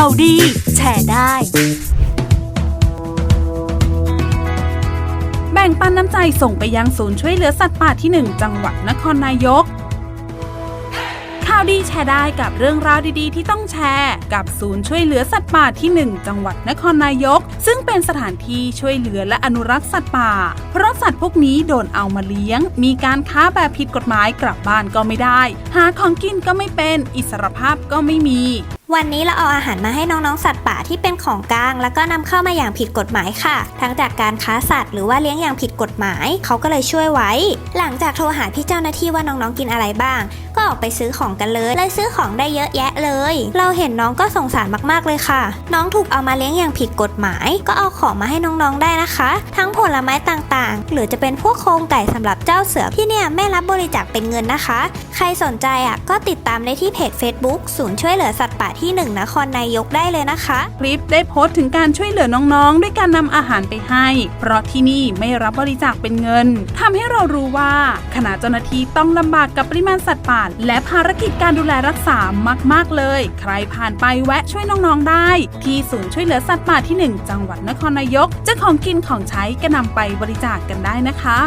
ข่าวดี แชร์ได้ แบ่งปันน้ำใจส่งไปยังศูนย์ช่วยเหลือสัตว์ป่าที่ 1 จังหวัดนครนายก ข่าวดีแชร์ได้กับเรื่องราวดีๆ ที่ต้องแชร์ กับศูนย์ช่วยเหลือสัตว์ป่าที่ 1 จังหวัดนครนายก ซึ่งเป็นสถานที่ช่วยเหลือและอนุรักษ์สัตว์ป่า เพราะสัตว์พวกนี้โดนเอามาเลี้ยง มีการค้าแบบผิดกฎหมายกลับบ้านก็ไม่ได้ หาของกินก็ไม่เป็น อิสรภาพก็ไม่มี วันนี้เราเอาอาหารมาให้น้องๆสัตว์ป่าที่เป็นของกลาง แล้วก็นำเข้ามาอย่างผิดกฎหมายค่ะ ทั้งจากการค้าสัตว์หรือว่าเลี้ยงอย่างผิดกฎหมาย เขาก็เลยช่วยไว้ หลังจากโทรหาพี่เจ้าหน้าที่ว่าน้องๆกินอะไรบ้าง ก็ออกไปซื้อของกันเลยเลยซื้อของได้เยอะแยะเลย เราเห็นน้องก็สงสารมากๆเลยค่ะ น้องถูกเอามาเลี้ยงอย่างผิดกฎหมาย ก็เอาของมาให้น้องๆได้นะคะ ทั้งผลไม้ต่างๆ หรือจะเป็นพวกโครงไก่สำหรับเจ้าเสือที่เนี่ยไม่รับบริจาคเป็นเงินนะคะ ใครสนใจอะก็ติดตามได้ที่เพจ Facebook ศูนย์ช่วยเหลือสัตว์ป่าที่ 1 นครนายกได้เลยนะคะ คลิปได้โพสต์ถึงการช่วยเหลือน้องๆ ด้วยการนำอาหารไปให้ เพราะที่นี่ไม่รับบริจาคเป็นเงินทำให้เรารู้ว่าขณะเจ้าหน้าที่ต้องลำบากกับปริมาณสัตว์ป่าและภารกิจการดูแลรักษามากๆเลย ใครผ่านไปแวะช่วยน้องๆได้ ที่ศูนย์ช่วยเหลือสัตว์ป่าที่ 1 จังหวัดนครนายกเจ้าของกินของใช้ก็นำไปบริจาคกันได้นะคะ